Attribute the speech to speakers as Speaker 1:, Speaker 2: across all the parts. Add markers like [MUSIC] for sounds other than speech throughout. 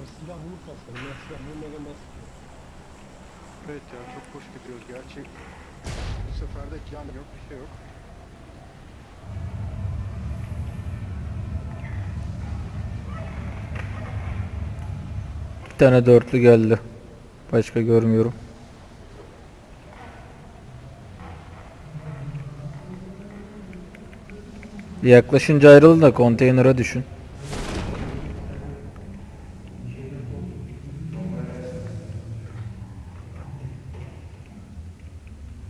Speaker 1: görmeden bas.
Speaker 2: Evet ya çok boş gidiyoruz gerçi. Bu sefer de can yok bir şey yok.
Speaker 3: Bir tane dörtlü geldi. Başka görmüyorum. Yaklaşınca ayrılın da konteynere düşün.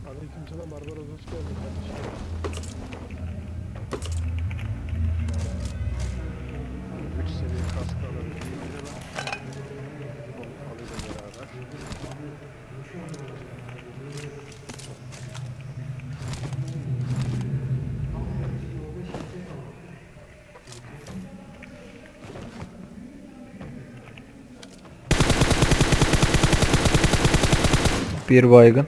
Speaker 1: Aleykümselam Barbaros hoş geldin kardeşim.
Speaker 2: Üç seviye kask alabildiğimde ben alıyla beraber.
Speaker 3: Bir baygın.
Speaker 2: Silah verin de babanızın hayrına pompayla mı oynayacağım ben maçı?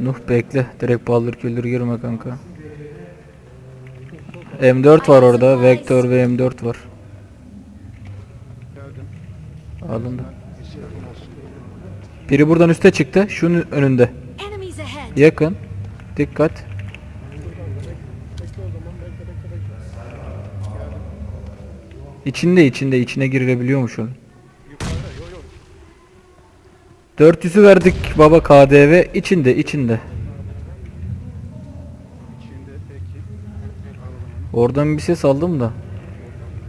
Speaker 3: Nuh bekle. Direkt baldır küldür girme kanka. M4 var orada. Vektör ve M4 var. Alındı.
Speaker 2: Bir.
Speaker 3: Biri buradan üste çıktı. Şunun önünde. Yakın. Dikkat.
Speaker 1: Bekle o zaman bekle bekle bekle.
Speaker 3: İçinde içinde içine girilebiliyormuş onun.
Speaker 2: Yukarıda yo yo.
Speaker 3: 400'ü verdik baba KDV içinde içinde. Oradan bir ses aldım da.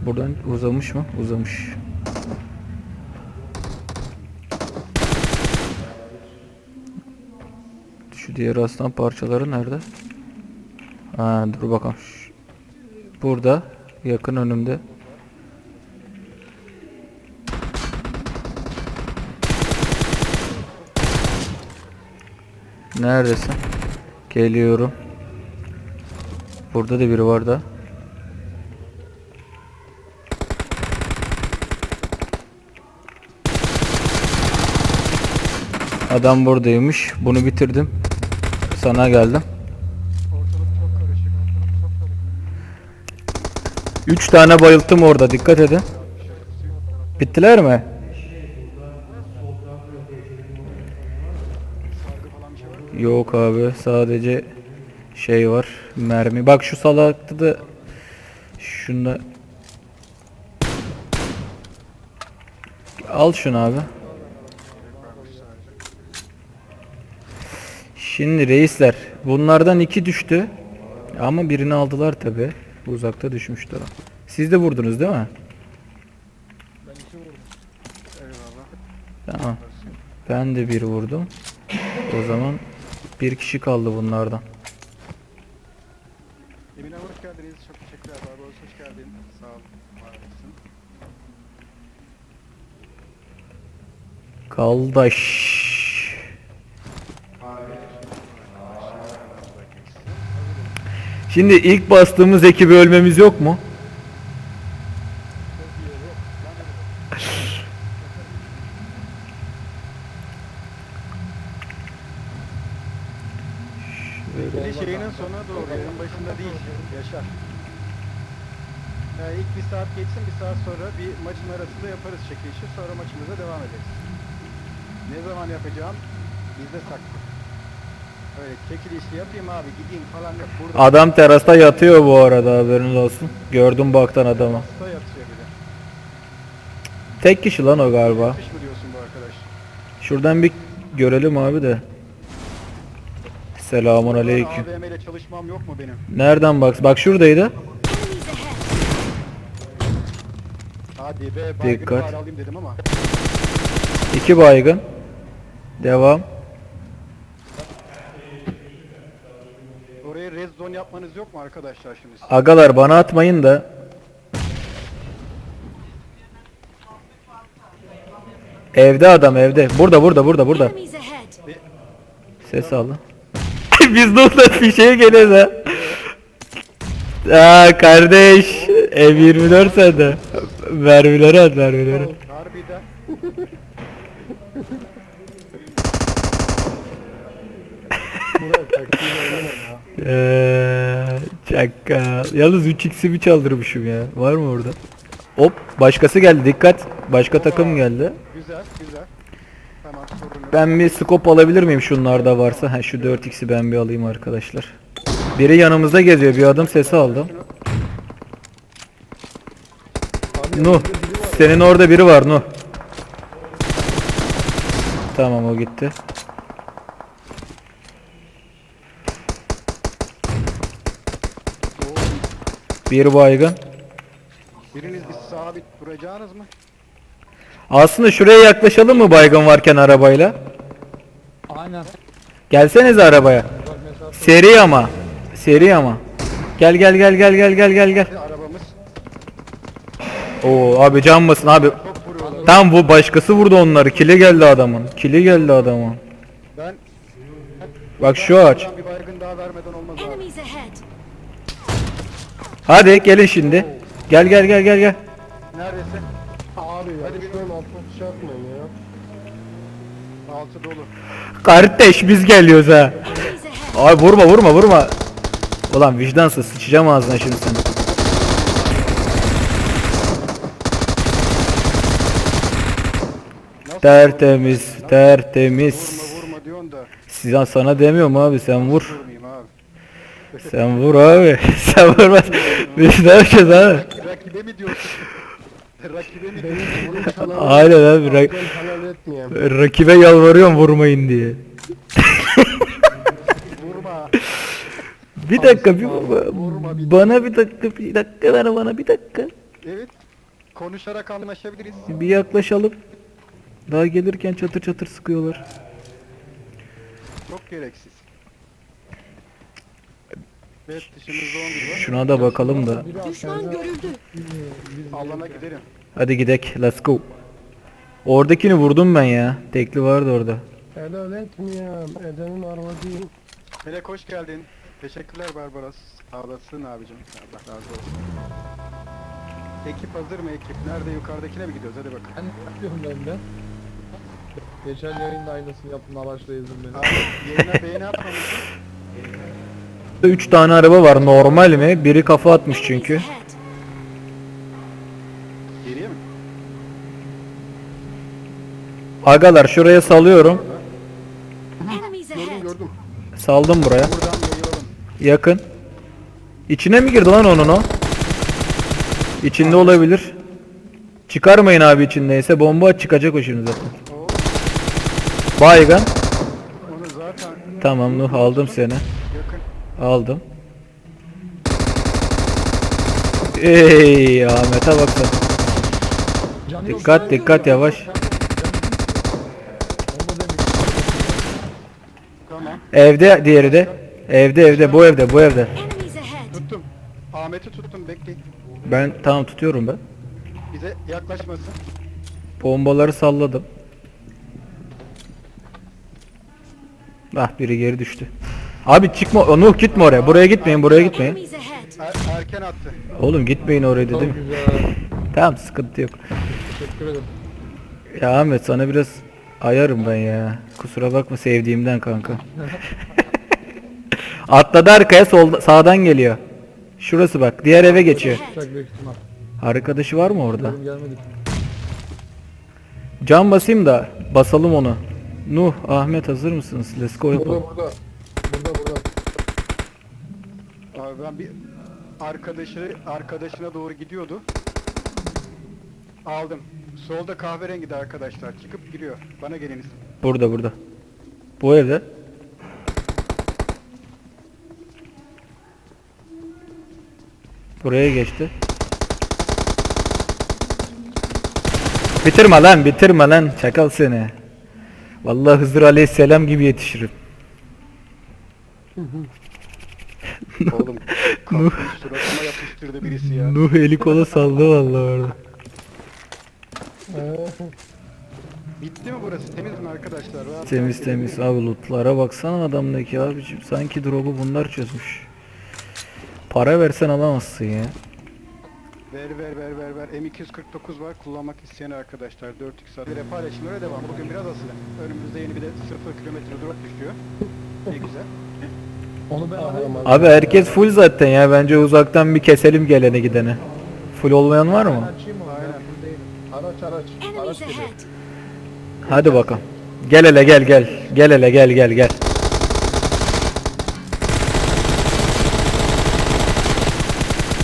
Speaker 3: Buradan uzamış mı? Uzamış. Şu diğer aslan parçaları nerede? Ha dur bakalım. Burada yakın önümde. Neredesin? Geliyorum. Burada da biri var da. Adam buradaymış. Bunu bitirdim. Sana geldim.
Speaker 2: Ortalık çok karışık. Ortalık çok karışık.
Speaker 3: 3 tane bayılttım orada. Dikkat edin. Bittiler mi?
Speaker 2: Sargı falan bir şey var mı?
Speaker 3: Yok abi. Sadece şey var. Mermi. Bak şu salakta da şunda Al şunu abi. Şimdi reisler bunlardan iki düştü. Ama birini aldılar tabi. Uzakta düşmüştü. Siz de vurdunuz değil mi? Tamam. Ben de bir vurdum. O zaman bir kişi kaldı bunlardan.
Speaker 2: Emine hoş geldiniz. Çok teşekkürler. Barbaros hoş geldin. Sağ ol. Var olasın.
Speaker 3: Kaldaş. Şimdi ilk bastığımız ekibi ölmemiz yok mu?
Speaker 2: Bir de şeyinin sonuna doğru. Yayın başında değil. Yaşar. Yani ilk bir saat geçsin bir saat sonra bir maçın arasında yaparız çekilişi. Sonra maçımıza devam ederiz. Ne zaman yapacağım? Bizde saklı. Öyle çekilişi yapayım abi gideyim falan yok. Burada
Speaker 3: Adam terasta yatıyor bu arada haberiniz olsun. Gördüm baktan adamı.
Speaker 2: hasta yatıyor bir de.
Speaker 3: Tek kişi lan o galiba.
Speaker 2: Yatmış mı diyorsun bu arkadaş?
Speaker 3: Şuradan bir görelim abi de. Selamun aleyküm.
Speaker 2: AVM ile çalışmam yok mu benim?
Speaker 3: Nereden bak? Bak şuradaydı.
Speaker 2: Hadi be baygını
Speaker 3: Dikkat.
Speaker 2: bari alayım dedim ama.
Speaker 3: İki baygın. Devam.
Speaker 2: Zone yapmanız yok mu arkadaşlar şimdi?
Speaker 3: Agalar bana atmayın da. Evde adam evde. Burada burada burada burada.
Speaker 4: Enemies ahead.
Speaker 3: Ses alın. [LAUGHS] Biz de orada bir şey geliyor da. Aa kardeş. Ev 24 sende. Mermileri at mermileri.
Speaker 2: Harbiden.
Speaker 1: Murat taktiğiyle oynama ya.
Speaker 3: Eee, Çakal. Yalnız 3x'imi çaldırmışım ya. Var mı orada? Hop başkası geldi dikkat. Başka takım geldi.
Speaker 2: Güzel güzel. Tamam sorun yok.
Speaker 3: Ben bir scope alabilir miyim şunlarda varsa? Ha şu 4x'i ben bir alayım arkadaşlar. Biri yanımızda geziyor. Bir adım sesi aldım.
Speaker 1: Abi
Speaker 3: Nuh.
Speaker 1: yanımızda biri var.
Speaker 3: Senin orada biri var Nuh. Tamam o gitti.
Speaker 2: Oo,
Speaker 3: Bir baygın.
Speaker 2: Biriniz bir sabit duracağınız mı?
Speaker 3: Aslında şuraya yaklaşalım mı baygın varken arabayla?
Speaker 1: Aynen.
Speaker 3: Gelsenize arabaya. Seri ama. Seri ama. Gel gel gel gel gel gel gel gel.
Speaker 2: Arabamız
Speaker 3: Oo abi can basın abi. Tam bu başkası vurdu onları. Kili geldi adamın. Kili geldi adamın.
Speaker 2: Ben
Speaker 3: Bak şu ağaç.
Speaker 2: Bir baygın daha vermeden olmaz abi.
Speaker 4: Enemies ahead.
Speaker 3: Hadi gelin şimdi. Gel gel gel gel gel.
Speaker 2: Neredeyse?
Speaker 1: Abi ya
Speaker 2: Hadi
Speaker 1: şuranın altına şey yapmayın ya.
Speaker 2: Altı dolu.
Speaker 3: Kardeş biz geliyoruz ha. Abi vurma vurma vurma. Ulan vicdansız sıçacağım ağzına şimdi seni.
Speaker 2: Nasıl
Speaker 3: Tertemiz, tertemiz.
Speaker 2: Vurma vurma diyorsun da.
Speaker 3: Size sana demiyorum abi sen vur.
Speaker 2: Abi.
Speaker 3: Sen vur abi. [LAUGHS] sen vurma. Biz ne yapacağız abi?
Speaker 2: Rakibe mi diyorsun? Rakibe mi diyorsun?
Speaker 3: Aynen abi. Ra-
Speaker 1: Ben helal etmeyeyim.
Speaker 3: rakibe yalvarıyorum vurmayın diye. [LAUGHS]
Speaker 2: Vurma.
Speaker 3: Bir dakika bir
Speaker 2: Vurma bir-
Speaker 3: bana bir dakika bir dakika ver bana bir dakika.
Speaker 2: Evet. Konuşarak anlaşabiliriz.
Speaker 3: Bir yaklaşalım. Daha gelirken çatır çatır sıkıyorlar.
Speaker 2: Çok gereksiz. Evet dışımızda 11 var.
Speaker 3: Şuna da bakalım da.
Speaker 4: Düşman görüldü.
Speaker 2: Alana gidelim.
Speaker 3: Hadi gidek. Let's go. Oradakini vurdum ben ya. Tekli vardı orada.
Speaker 1: Helal etmeyeyim. Eden'in arvacıyım.
Speaker 2: Melek hoş geldin. Teşekkürler Barbaros. Sağ olasın abicim. Allah razı olsun. Ekip hazır mı ekip? Nerede yukarıdakine mi gidiyoruz? Hadi bakalım.
Speaker 1: Ben ne yapıyorum ben de? Geçen yayında aynısını yaptın amaçla ezdim beni.
Speaker 2: Abi yayına beğeni atmamışsın. [LAUGHS]
Speaker 3: 3 tane araba var normal mi? Biri kafa atmış çünkü.
Speaker 2: Geriye mi?
Speaker 3: Agalar şuraya salıyorum.
Speaker 1: Gördüm gördüm.
Speaker 3: Saldım buraya.
Speaker 2: Buradan yayılalım.
Speaker 3: Yakın. İçine mi girdi lan onun o? İçinde olabilir. Çıkarmayın abi içindeyse. Bomba çıkacak o şimdi zaten. Baygan.
Speaker 2: onu zaten
Speaker 3: Tamam Nuh aldım seni. Aldım. Ey Ahmet'e bak sen. Dikkat dikkat yavaş. Evde diğeri de. Evde evde bu evde bu evde.
Speaker 2: Tuttum. Ahmet'i tuttum bekleyin.
Speaker 3: Ben tamam tutuyorum ben.
Speaker 2: Bize yaklaşmasın.
Speaker 3: Bombaları salladım. Ah biri geri düştü. Abi çıkma o, Nuh gitme oraya. Buraya gitmeyin buraya gitmeyin.
Speaker 2: Er- erken attı.
Speaker 3: Oğlum gitmeyin oraya
Speaker 1: Çok
Speaker 3: dedim.
Speaker 1: güzel.
Speaker 3: Tamam sıkıntı yok.
Speaker 1: Teşekkür ederim.
Speaker 3: Ya Ahmet sana biraz ayarım ben ya. Kusura bakma sevdiğimden kanka. [LAUGHS] Atladı arkaya solda sağdan geliyor. Şurası bak. Diğer eve geçiyor.
Speaker 1: Uçak büyük ihtimal.
Speaker 3: Arkadaşı var mı orada?
Speaker 1: Benim gelmedik.
Speaker 3: Can basayım da basalım onu. Nuh, Ahmet hazır mısınız? Let's go yapalım.
Speaker 1: burada. Burada burada.
Speaker 2: Abi ben bir arkadaşı arkadaşına doğru gidiyordu. Aldım. Solda kahverengi de arkadaşlar. Çıkıp giriyor. Bana geliniz.
Speaker 3: Burada burada. Bu evde. Buraya geçti. Bitirme lan bitirme lan çakal seni. Vallahi Hızır Aleyhisselam gibi yetişirim.
Speaker 2: Oğlum [LAUGHS] kalkmış suratıma yapıştırdı birisi ya.
Speaker 3: Nuh eli kola saldı vallahi orada. [LAUGHS]
Speaker 2: Bitti mi burası? Temiz mi arkadaşlar? Rahat
Speaker 3: Temiz
Speaker 2: rahat
Speaker 3: temiz abi lootlara baksana adamdaki abicim sanki drop'u bunlar çözmüş. Para versen alamazsın ya.
Speaker 2: Ver ver ver ver ver. M249 var. Kullanmak isteyen arkadaşlar. 4x atları paylaşımlara devam. Bugün biraz asılı. Önümüzde yeni bir de 0 kilometre drop düşüyor. Ne güzel.
Speaker 1: Onu ben.
Speaker 3: Abi herkes full zaten ya. Bence uzaktan bir keselim gelene gidene. Full olmayan var mı?
Speaker 1: açayım onu. Araç araç. Araç geliyor.
Speaker 3: Hadi bakalım. Gel hele gel gel. Gel hele gel gel gel.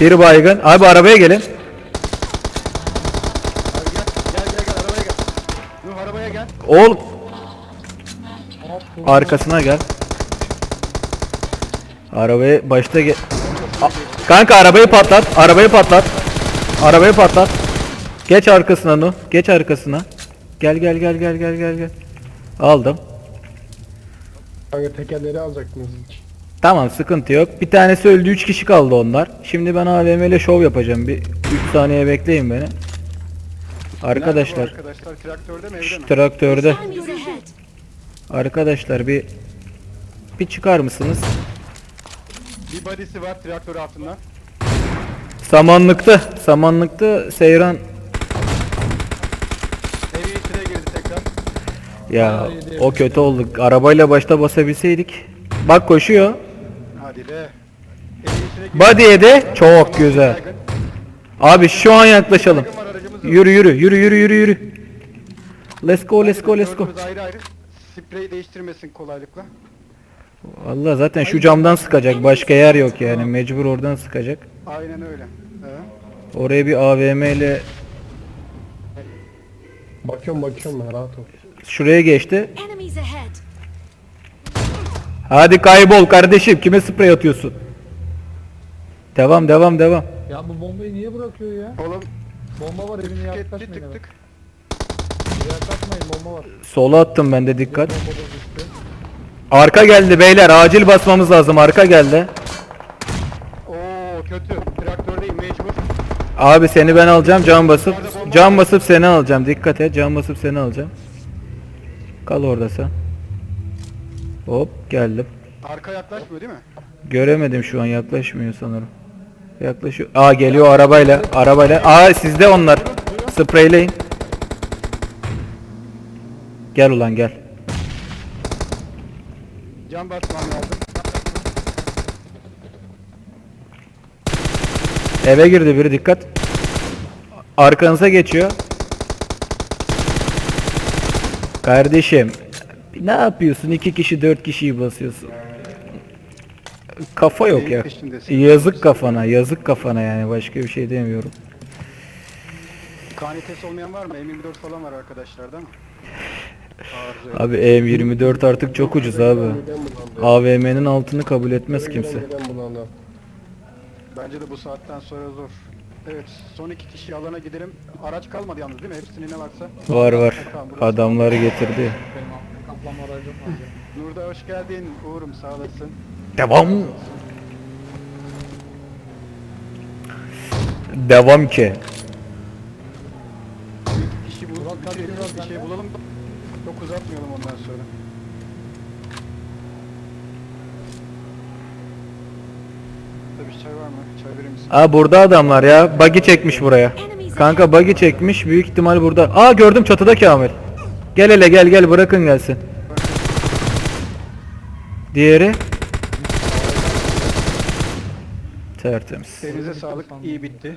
Speaker 3: Bir baygın. Abi arabaya gelin.
Speaker 2: Abi gel. Gel gel gel arabaya gel. Nuh arabaya gel.
Speaker 1: Bu-
Speaker 3: arkasına gel. Arabayı başta gel. A- Kanka arabayı patlat. Arabayı patlat. Arabayı patlat. Geç arkasına Nuh. Geç arkasına. Gel gel gel gel gel gel gel. Aldım.
Speaker 1: Kanka tekerleri alacaktınız hiç.
Speaker 3: Tamam sıkıntı yok. Bir tanesi öldü 3 kişi kaldı onlar. Şimdi ben AVM ile şov yapacağım. Bir 3 saniye bekleyin beni. Arkadaşlar
Speaker 2: Arkadaşlar traktörde mi evde
Speaker 3: şu
Speaker 2: mi?
Speaker 3: traktörde arkadaşlar bir bir çıkar mısınız?
Speaker 2: Bir body'si var traktör altında.
Speaker 3: Samanlıkta, samanlıkta Seyran
Speaker 2: Evin içine girdi tekrar.
Speaker 3: ya o kötü oldu. Arabayla başta basabilseydik. Bak koşuyor.
Speaker 2: Hadi be. Evin içine girdi.
Speaker 3: Body'ye de çok güzel. Abi şu an yaklaşalım. Yürü yürü yürü yürü yürü yürü. Let's go let's go let's go.
Speaker 2: Dördümüz ayrı ayrı. Spreyi değiştirmesin kolaylıkla.
Speaker 3: Vallahi zaten şu camdan sıkacak. Başka yer yok yani. Mecbur oradan sıkacak.
Speaker 2: Aynen öyle. He.
Speaker 3: Oraya bir AVM ile
Speaker 1: Bakıyorum bakıyorum ben rahat ol.
Speaker 3: şuraya geçti.
Speaker 4: Enemies ahead.
Speaker 3: Hadi kaybol kardeşim. Kime sprey atıyorsun? Devam devam devam.
Speaker 1: Ya bu bombayı niye bırakıyor ya?
Speaker 2: Oğlum
Speaker 1: Bomba var evine
Speaker 2: etti
Speaker 1: yaklaşmayın.
Speaker 2: tık
Speaker 1: hemen.
Speaker 2: tık.
Speaker 1: Yaklaşmayın bomba var.
Speaker 3: Sola attım ben de dikkat.
Speaker 1: Bomba düştü.
Speaker 3: Arka geldi beyler. Acil basmamız lazım. Arka geldi.
Speaker 2: Oo kötü. Traktördeyim mecbur.
Speaker 3: Abi seni ben alacağım. Can basıp can basıp seni alacağım. Dikkat et. Can basıp seni alacağım. Kal orada sen. Hop geldim.
Speaker 2: Arka yaklaşmıyor değil mi?
Speaker 3: Göremedim şu an yaklaşmıyor sanırım. Yaklaşıyor. Aa geliyor arabayla. Arabayla. Aa sizde onlar. Spreyleyin. Gel ulan gel.
Speaker 2: Can basmam lazım.
Speaker 3: Eve girdi biri dikkat. Arkanıza geçiyor. Kardeşim ne yapıyorsun? İki kişi dört kişiyi basıyorsun. Kafa yok ya. Yazık kafana, yazık kafana yani başka bir şey demiyorum.
Speaker 2: Kanitesi olmayan var mı? M24 falan var arkadaşlardan. Arıza yok.
Speaker 3: Abi EM24 artık çok ucuz abi. AVM'nin altını kabul etmez kimse.
Speaker 2: Bence de bu saatten sonra zor. Evet son iki kişi alana gidelim. Araç kalmadı yalnız değil mi? Hepsinin ne varsa.
Speaker 3: Var var. Adamları getirdi.
Speaker 2: Nurda hoş geldin. Uğurum sağ olasın.
Speaker 3: Devam. Devam ki.
Speaker 2: Bir kişi bul,
Speaker 1: Murat, hadi
Speaker 2: bir, şey bulalım. Çok uzatmayalım ondan sonra. Tabii çay var mı? Çay verir misin?
Speaker 3: Aa burada adamlar ya. Buggy çekmiş buraya. Kanka buggy çekmiş. Büyük ihtimal burada. Aa gördüm çatıda Kamil. Gel hele gel gel bırakın gelsin. Diğeri. Tertemiz.
Speaker 2: Elinize sağlık. iyi bitti.